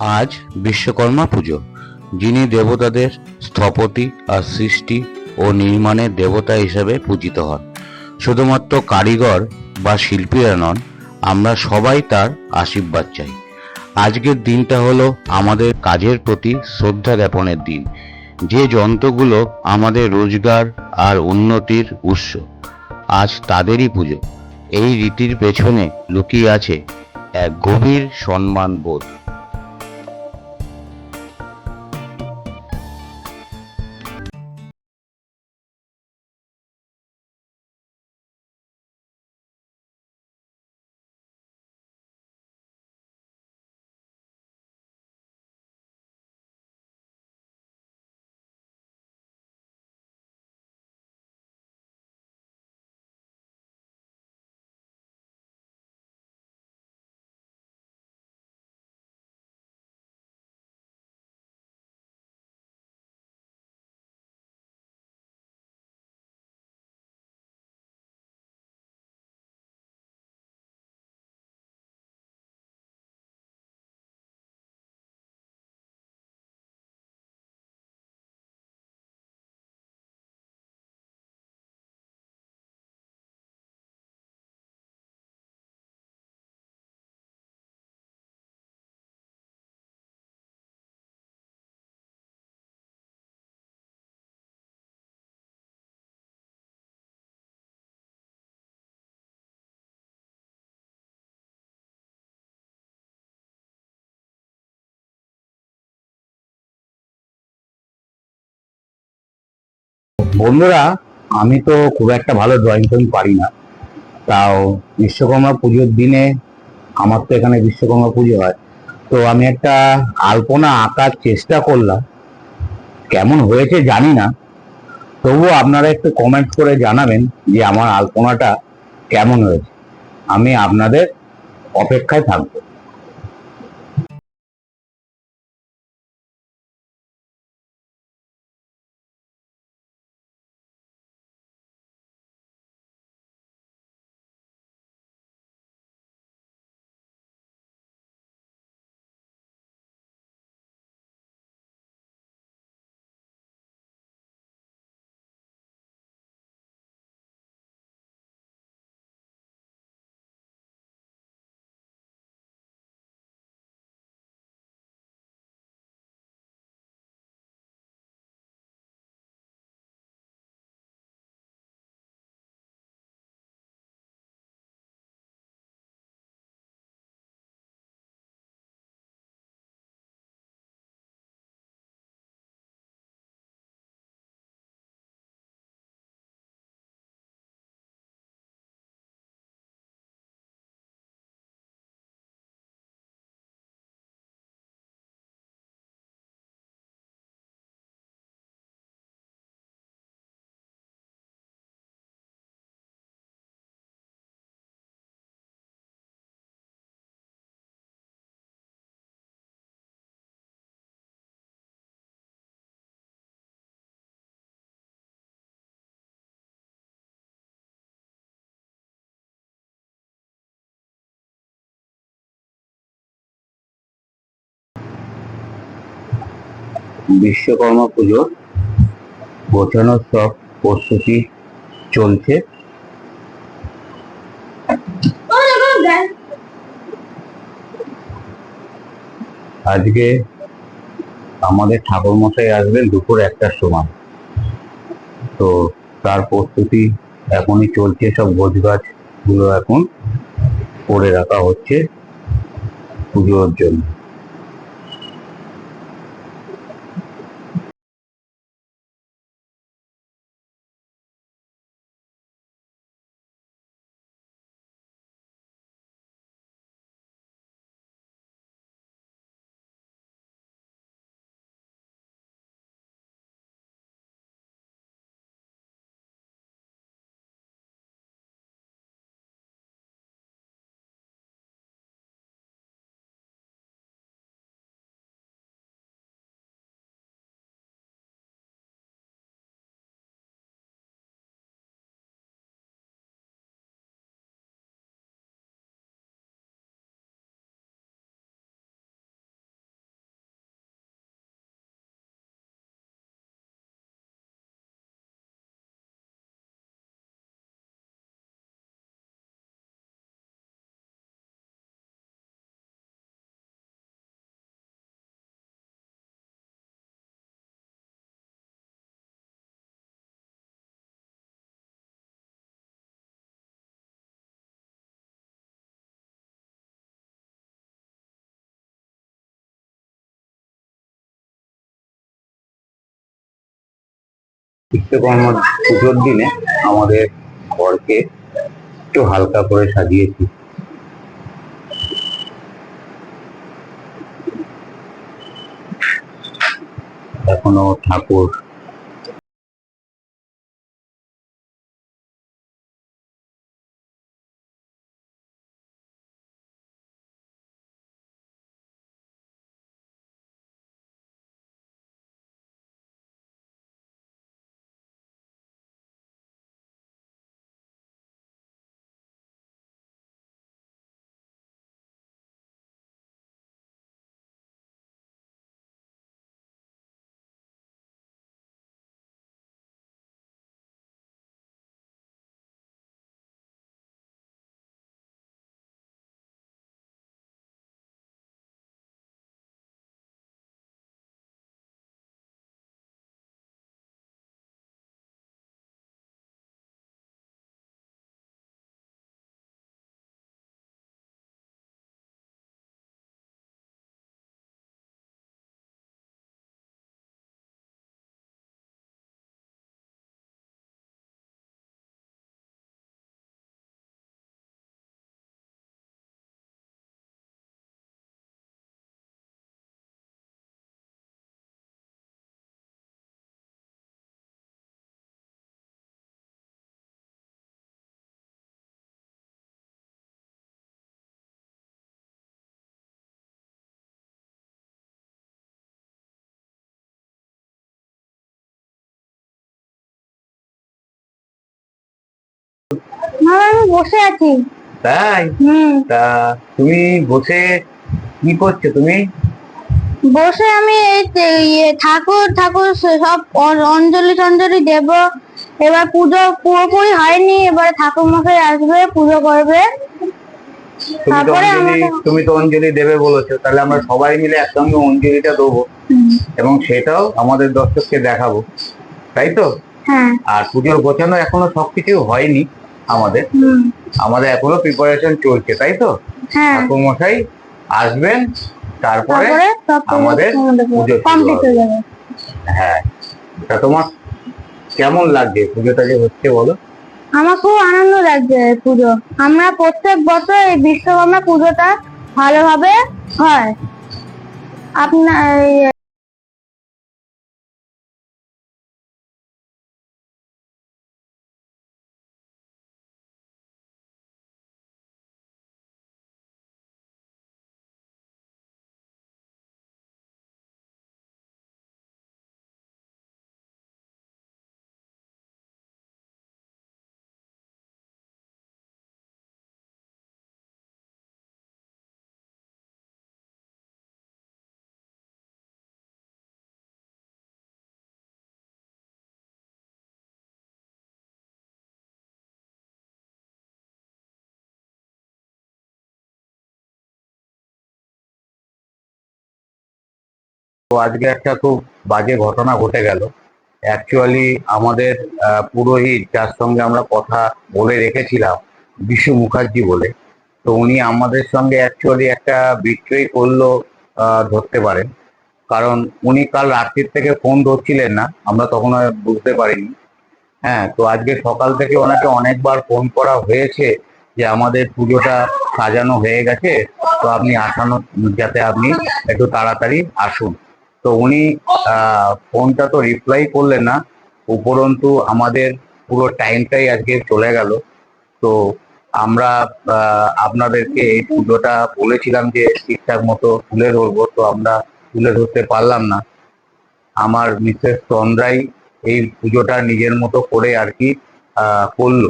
আজ বিশ্বকর্মা পুজো। যিনি দেবতাদের স্থপতি আর সৃষ্টি ও নির্মাণের দেবতা হিসেবে পূজিত হন। শুধুমাত্র কারিগর বা শিল্পীরা নন, আমরা সবাই তার আশীর্বাদ চাই। আজকের দিনটা হলো আমাদের কাজের প্রতি শ্রদ্ধা জ্ঞাপনের দিন, যে যন্ত্রগুলো আমাদের রোজগার আর উন্নতির উৎস। আজ তাদেরই পুজো। এই রীতির পেছনে লুকিয়ে আছে এক গভীর সম্মান বোধ বন্ধুরা, আমি তো খুব একটা ভালো ড্রয়িং টয়িং পারি না। তাও বিশ্বকর্মা পুজোর দিনে আমার তো এখানে বিশ্বকর্মা পুজো হয়। তো আমি একটা আলপনা আঁকার চেষ্টা করলাম। কেমন হয়েছে জানি না। তবুও আপনারা একটু কমেন্ট করে জানাবেন যে আমার আলপনাটা কেমন হয়েছে। আমি আপনাদের অপেক্ষায় থাকব। বিশ্বকর্মা পুজোর গোছানোর সব প্রস্তুতি চলছে। আজকে আমাদের ঠাকুর মশাই আসবেন দুপুর একটার সময়। তো তার প্রস্তুতি এখনই চলছে, সব গোছ গাছগুলো এখন করে রাখা হচ্ছে পুজোর জন্য। বিশ্বকর্মা পুজোর দিনে আমাদের ঘরকে একটু হালকা করে সাজিয়েছি। এখনও ঠাকুর না আমি বসে আছি। তাই? তা তুমি বসে কি করছ তুমি? বসে আমি এই ইয়ে ঠাকুর ঠাকুর সব অঞ্জলি টঞ্জলি দেব। এবার পুজো পুরোপুরি হয়নি এবার ঠাকুর মশাই আসবে পুজো করবে। তুমি তো তারপরে অঞ্জলি তুমি তো অঞ্জলি দেবে বলেছ তাহলে আমরা সবাই মিলে একসঙ্গে অঞ্জলিটা দেবো। এবং সেটাও আমাদের দর্শককে দেখাবো। তাই তো? হ্যাঁ। আর পুজোর গোছানো এখনও সবকিছু হয়নি। আমাদের। আমাদের এখনও প্রিপারেশন চলছে তাই তো? হ্যাঁ। ঠাকুর মশাই আসবেন তারপরে তারপরে আমাদের পুজো কমপ্লিট হয়ে যাবে। হ্যাঁ। তা তোমার কেমন লাগছে পুজোটা যে হচ্ছে বলো? আমার খুব আনন্দ লাগছে পুজো। আমরা প্রত্যেক বছর এই বিশ্বকর্মা পুজোটা ভালোভাবে হয়। আপনার তো আজকে একটা খুব বাজে ঘটনা ঘটে গেল। অ্যাকচুয়ালি আমাদের পুরোহিত যার সঙ্গে আমরা কথা বলে রেখেছিলাম, বিশু মুখার্জি বলে, তো উনি আমাদের সঙ্গে অ্যাকচুয়ালি একটা বিক্রয় করল ধরতে পারেন। কারণ উনি কাল রাত্রির থেকে ফোন ধরছিলেন না, আমরা তখন বুঝতে পারিনি। হ্যাঁ তো আজকে সকাল থেকে ওনাকে অনেকবার ফোন করা হয়েছে যে আমাদের পুজোটা সাজানো হয়ে গেছে, তো আপনি আসানো, যাতে আপনি একটু তাড়াতাড়ি আসুন। তো উনি ফোনটা তো রিপ্লাই করলেন না উপরন্তু আমাদের পুরো টাইমটাই আজকে চলে গেল। তো আমরা আপনাদেরকে এই পুজোটা বলেছিলাম যে ঠিকঠাক মতো তুলে ধরবো তো আমরা তুলে ধরতে পারলাম না। আমার মিসেস তন্দ্রাই এই পুজোটা নিজের মতো করে আর কি করল।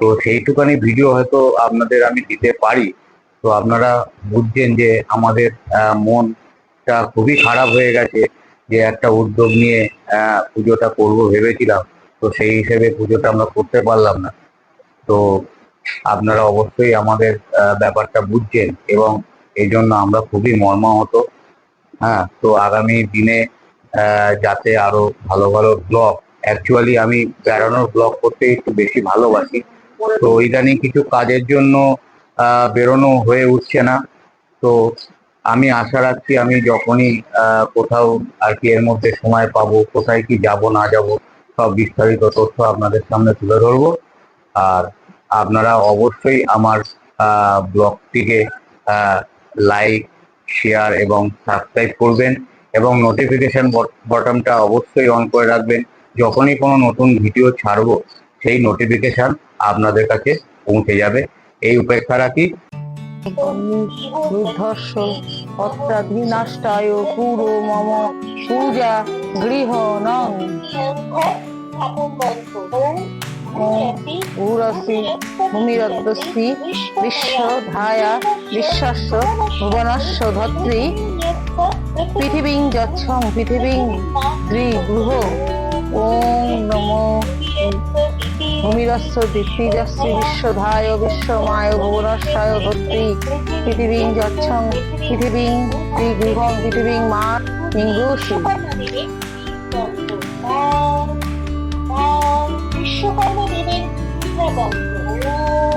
তো সেইটুকানি ভিডিও হয়তো আপনাদের আমি দিতে পারি। তো আপনারা বুঝছেন যে আমাদের আহ, মনটা খুবই খারাপ হয়ে গেছে যে একটা উদ্যোগ নিয়ে পুজোটা করব ভেবেছিলাম। তো সেই হিসেবে পুজোটা আমরা করতে পারলাম না। তো আপনারা অবশ্যই আমাদের ব্যাপারটা বুঝছেন এবং এই জন্য আমরা খুবই মর্মাহত। হ্যাঁ তো আগামী দিনে যাতে আরও ভালো ভালো ব্লগ অ্যাকচুয়ালি আমি বেড়ানোর ব্লগ করতে একটু বেশি ভালোবাসি। তো ইদানিং কিছু কাজের জন্য বেরোনো হয়ে উঠছে না। তো আমি আশা রাখছি আমি যখনই কোথাও আর কি এর মধ্যে সময় পাবো, কোথায় কি যাব, না যাব, সব বিস্তারিত তথ্য আপনাদের সামনে তুলে ধরবো। আর আপনারা অবশ্যই আমার ব্লগটিকে লাইক, শেয়ার এবং সাবস্ক্রাইব করবেন এবং নোটিফিকেশন বটনটা অবশ্যই অন করে রাখবেন। যখনই কোনো নতুন ভিডিও ছাড়বো, সেই নোটিফিকেশন আপনাদের কাছে পৌঁছে যাবে। এই উপেক্ষা রাখি। মম পূজা গৃহ নং। উরসি ভূমিরদ্দস্তি বিশ্ব ধায়া বিশ্বস্য ভুবনস্য ধত্রী। পৃথিবীং যচ্ছং পৃথিবীং দ্বিগৃহ। ওম নমো ভূমিরস্য দিতিজস্য বিশ্বধায়, বিশ্বমায়, ভুবনস্যায় ধত্রী পৃথিবীং যচ্ছং, পৃথিবীং দ্বিগৃহং পৃথিবীং মা ইঙ্গুষি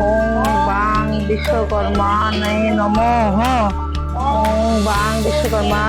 ওম বাং বিশ্বকর্মাণে নমঃ। ওম বাং বিশ্বকর্মা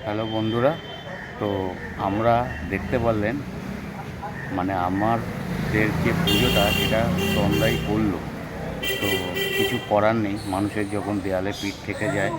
হ্যালো বন্ধুরা, তো আমরা দেখতে পারলেন মানে আমাদের যে পুজোটা সেটা সন্ধ্যায় করল। তো কিছু করার নেই, মানুষের যখন দেয়ালে পিঠ থেকে যায়